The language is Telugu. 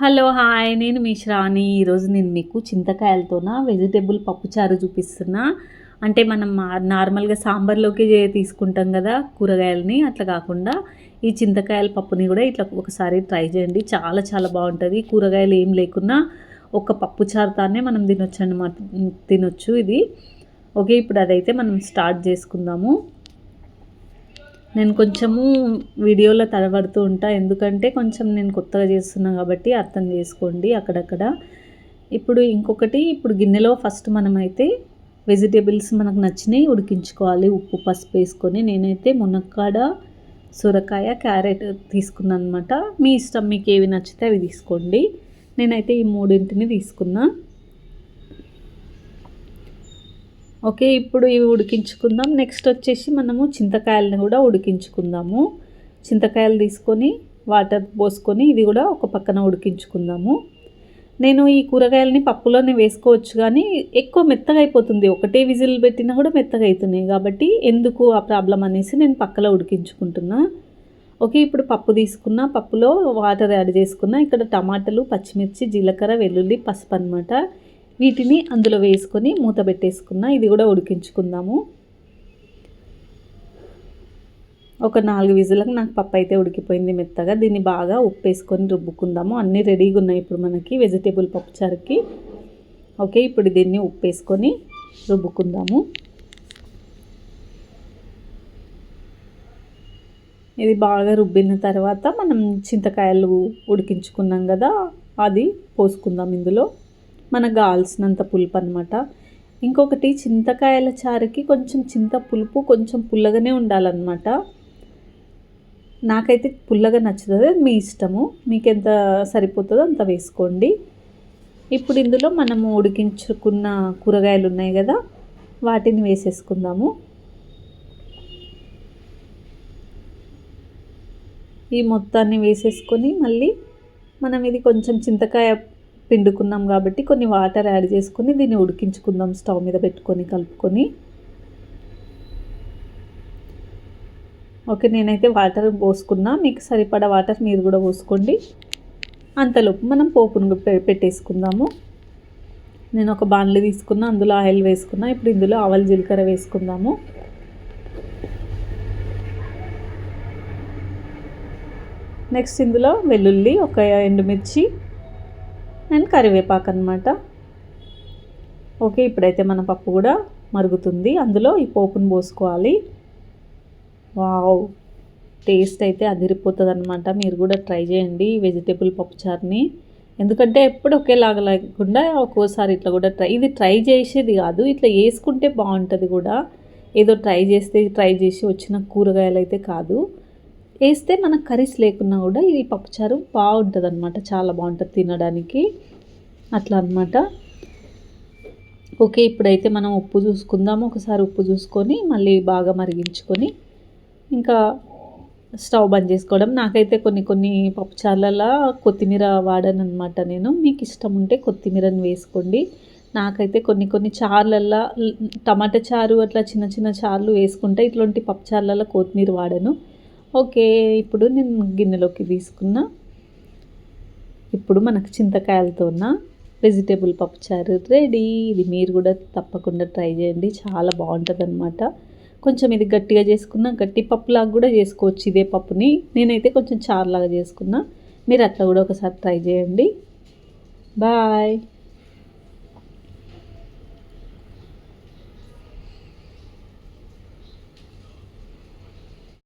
Hello hi. నేను మీ శ్రావణి. ఈరోజు నేను మీకు చింతకాయలతోన వెజిటేబుల్ పప్పుచారు చూపిస్తున్నా. అంటే మనం నార్మల్గా సాంబార్లోకి తీసుకుంటాం కదా కూరగాయలని. అట్లా కాకుండా ఈ చింతకాయల పప్పుని కూడా ఇట్లా ఒకసారి ట్రై చేయండి. చాలా చాలా బాగుంటుంది. కూరగాయలు ఏం లేకున్నా ఒక పప్పుచారుతానే మనం తినొచ్చు అన్నమాట తినొచ్చు ఇది. ఓకే ఇప్పుడు అదైతే మనం స్టార్ట్ చేసుకుందాము. నేను కొంచెము వీడియోలో తడబడుతూ ఉంటా. ఎందుకంటే కొంచెం నేను కొత్తగా చేస్తున్నా కాబట్టి అర్థం చేసుకోండి అక్కడక్కడ. ఇప్పుడు ఇంకొకటి ఇప్పుడు గిన్నెలో ఫస్ట్ మనమైతే వెజిటేబుల్స్ మనకు నచ్చినవి ఉడికించుకోవాలి. ఉప్పు పసుపు వేసుకొని నేనైతే మునక్కాడ సొరకాయ క్యారెట్ తీసుకున్నాను అనమాట మీ ఇష్టం మీకు ఏవి నచ్చితే అవి తీసుకోండి. నేనైతే ఈ మూడింటిని తీసుకున్నా. ఓకే ఇప్పుడు ఇవి ఉడికించుకుందాం. నెక్స్ట్ వచ్చేసి మనము చింతకాయలను కూడా ఉడికించుకుందాము. చింతకాయలు తీసుకొని వాటర్ పోసుకొని ఇది కూడా ఒక పక్కన ఉడికించుకుందాము. నేను ఈ కూరగాయలని పప్పులోనే వేసుకోవచ్చు కానీ ఎక్కువ మెత్తగా అయిపోతుంది. ఒకటే విజిల్ పెట్టినా కూడా మెత్తగా అవుతున్నాయి కాబట్టి ఎందుకు ఆ ప్రాబ్లం అనేసి నేను పక్కలో ఉడికించుకుంటున్నా. ఓకే ఇప్పుడు పప్పు తీసుకున్న పప్పులో వాటర్ యాడ్ చేసుకున్న ఇక్కడ టమాటాలు పచ్చిమిర్చి జీలకర్ర వెల్లుల్లి పసుపు అనమాట వీటిని అందులో వేసుకొని మూత పెట్టేసుకున్న ఇది కూడా ఉడికించుకుందాము. ఒక నాలుగు విజులకు నాకు పప్పు అయితే ఉడికిపోయింది మెత్తగా. దీన్ని బాగా ఉప్పు వేసుకొని రుబ్బుకుందాము. అన్నీ రెడీగా ఉన్నాయి ఇప్పుడు మనకి వెజిటేబుల్ పప్పుచారుకి ఓకే ఇప్పుడు దీన్ని ఉప్పు వేసుకొని రుబ్బుకుందాము. ఇది బాగా రుబ్బిన తర్వాత మనం చింతకాయలు ఉడికించుకున్నాం కదా అది పోసుకుందాం ఇందులో. మనకు కావాల్సినంత పులుపు అనమాట ఇంకొకటి చింతకాయల చారుకి కొంచెం చింత పులుపు కొంచెం పుల్లగానే ఉండాలన్నమాట. నాకైతే పుల్లగా నచ్చుతుంది మీ ఇష్టము. మీకు ఎంత సరిపోతుందో అంత వేసుకోండి. ఇప్పుడు ఇందులో మనము ఉడికించుకున్న కూరగాయలు ఉన్నాయి కదా వాటిని వేసేసుకుందాము. ఈ మొత్తాన్ని వేసేసుకొని మళ్ళీ మనం ఇది కొంచెం చింతకాయ పిండుకున్నాం కాబట్టి కొన్ని వాటర్ యాడ్ చేసుకొని దీన్ని ఉడికించుకుందాం స్టవ్ మీద పెట్టుకొని కలుపుకొని. ఓకే నేనైతే వాటర్ పోసుకున్నా. మీకు సరిపడా వాటర్ మీరు కూడా పోసుకోండి. అంతలోపు మనం పోపును పెట్టేసుకుందాము. నేను ఒక బాండ్లు తీసుకున్నా అందులో ఆయిల్ వేసుకున్నా. ఇప్పుడు ఇందులో ఆవల జీలకర్ర వేసుకుందాము. నెక్స్ట్ ఇందులో వెల్లుల్లి ఒక ఎండుమిర్చి అండ్ కరివేపాకు అనమాట ఓకే ఇప్పుడైతే మన పప్పు కూడా మరుగుతుంది. అందులో ఈ పోపును పోసుకోవాలి. వావ్! టేస్ట్ అయితే అదిరిపోతుంది అనమాట మీరు కూడా ట్రై చేయండి వెజిటేబుల్ పప్పుచారుని ఎందుకంటే ఎప్పుడు ఒకేలాగా లేకుండా ఒక్కోసారి ఇట్లా కూడా ట్రై ఇది ట్రై చేసేది కాదు. ఇట్లా వేసుకుంటే బాగుంటుంది కూడా. ఏదో ట్రై చేస్తే ట్రై చేసి వచ్చిన కూరగాయలు అయితే కాదు. వేస్తే మనకు కర్రీస్ లేకున్నా కూడా ఇది పప్పుచారు బాగుంటుంది అనమాట చాలా బాగుంటుంది తినడానికి. అట్లా అనమాట ఓకే ఇప్పుడైతే మనం ఉప్పు చూసుకుందాము. ఒకసారి ఉప్పు చూసుకొని మళ్ళీ బాగా మరిగించుకొని ఇంకా స్టవ్ బంద్ చేసుకోవడం. నాకైతే కొన్ని కొన్ని పప్పుచార్లలో కొత్తిమీర వాడాను అనమాట నేను. మీకు ఇష్టం ఉంటే కొత్తిమీరని వేసుకోండి. నాకైతే కొన్ని కొన్ని చార్లల్లో టమాటా చారు అట్లా చిన్న చిన్న చార్లు వేసుకుంటే ఇట్లాంటి పప్పుచార్లలో కొత్తిమీర వాడాను. ఓకే ఇప్పుడు నేను గిన్నెలోకి తీసుకున్నా. ఇప్పుడు మనకు చింతకాయలతోన వెజిటేబుల్ పప్పుచారు రెడీ. ఇది మీరు కూడా తప్పకుండా ట్రై చేయండి. చాలా బాగుంటుంది అనమాట కొంచెం ఇది గట్టిగా చేసుకున్నా గట్టి పప్పులాగా కూడా చేసుకోవచ్చు ఇదే పప్పుని. నేనైతే కొంచెం చారులాగా చేసుకున్నా. మీరు అట్లా కూడా ఒకసారి ట్రై చేయండి. బాయ్.